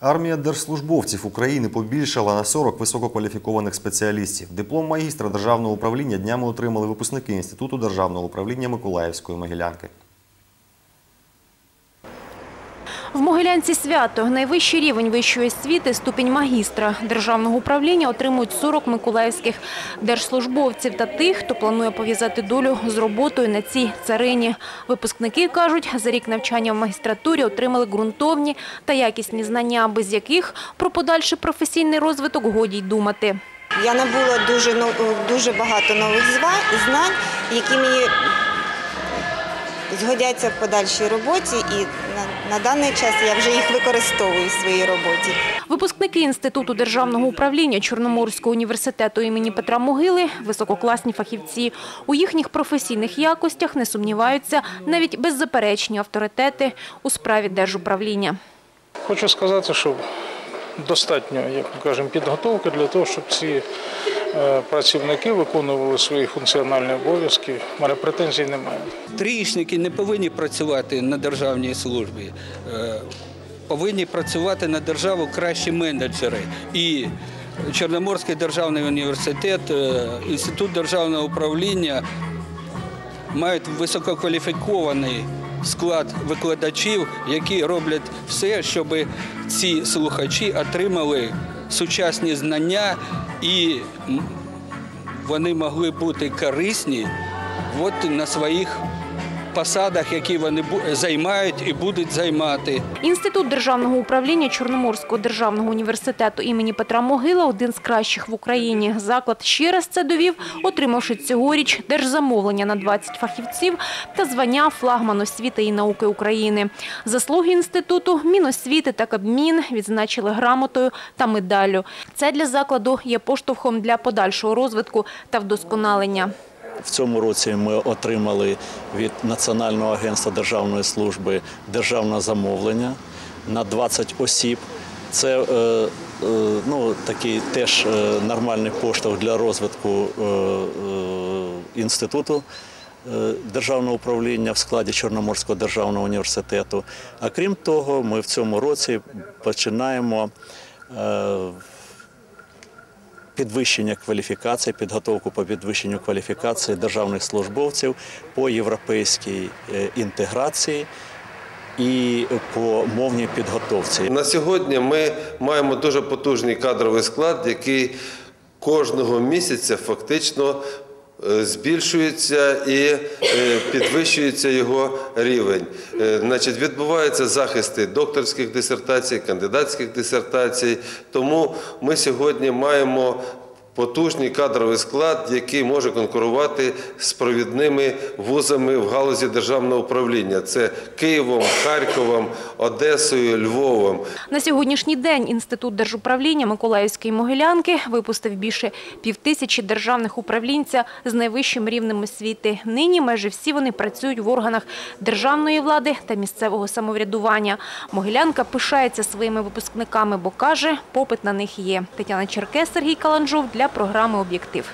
Армія держслужбовців України побільшала на 40 висококваліфікованих спеціалістів. Диплом магістра державного управління днями отримали випускники Інституту державного управління Миколаївської Могилянки. В Могилянці свято. Найвищий рівень вищої освіти – ступінь магістра. Державного управління отримують 40 миколаївських держслужбовців та тих, хто планує пов'язати долю з роботою на цій царині. Випускники, кажуть, за рік навчання в магістратурі отримали ґрунтовні та якісні знання, без яких про подальший професійний розвиток годі й думати. Я набула дуже дуже багато нових знань, які мені згодяться в подальшій роботі, і на, на даний час я вже їх використовую в своїй роботі. Випускники Інституту державного управління Чорноморського університету імені Петра Могили – висококласні фахівці. У їхніх професійних якостях не сумніваються навіть беззаперечні авторитети у справі держуправління. Хочу сказати, що достатньо, як ми кажемо, підготовки для того, щоб ці працівники виконували свої функціональні обов'язки. У мене претензій немає. Трієчники не повинні працювати на державній службі. Е, Повинні працювати на державу кращі менеджери. І Чорноморський державний університет, е, Інститут державного управління мають висококваліфікований склад викладачів, які роблять все, щоб ці слухачі отримали сучасні знання і вони могли бути корисні от на своїх посадах, які вони займають і будуть займати. Інститут державного управління Чорноморського державного університету імені Петра Могила – один з кращих в Україні. Заклад ще раз це довів, отримавши цьогоріч держзамовлення на 20 фахівців та звання «Флагман освіти і науки України». Заслуги інституту Міносвіти та Кабмін відзначили грамотою та медаллю. Це для закладу є поштовхом для подальшого розвитку та вдосконалення. В цьому році ми отримали від Національного агентства державної служби державне замовлення на 20 осіб. Це е, е, ну, такий теж е, нормальний поштовх для розвитку інституту державного управління в складі Чорноморського державного університету. А крім того, ми в цьому році починаємо. Підвищення кваліфікації, підготовку по підвищенню кваліфікації державних службовців по європейській е, інтеграції і по мовній підготовці. На сьогодні ми маємо дуже потужний кадровий склад, який кожного місяця фактично збільшується і е, підвищується його рівень. Е, Значить, відбуваються захисти докторських дисертацій, кандидатських дисертацій. Тому ми сьогодні маємо потужний кадровий склад, який може конкурувати з провідними вузами в галузі державного управління. Це Києвом, Харковом, Одесою, Львовом. На сьогоднішній день Інститут держуправління Миколаївської Могилянки випустив більше півтисячі державних управлінця з найвищим рівнем освіти. Нині майже всі вони працюють в органах державної влади та місцевого самоврядування. Могилянка пишається своїми випускниками, бо каже, попит на них є. Тетяна Черкес, Сергій Каланжов для програми «Об'єктив».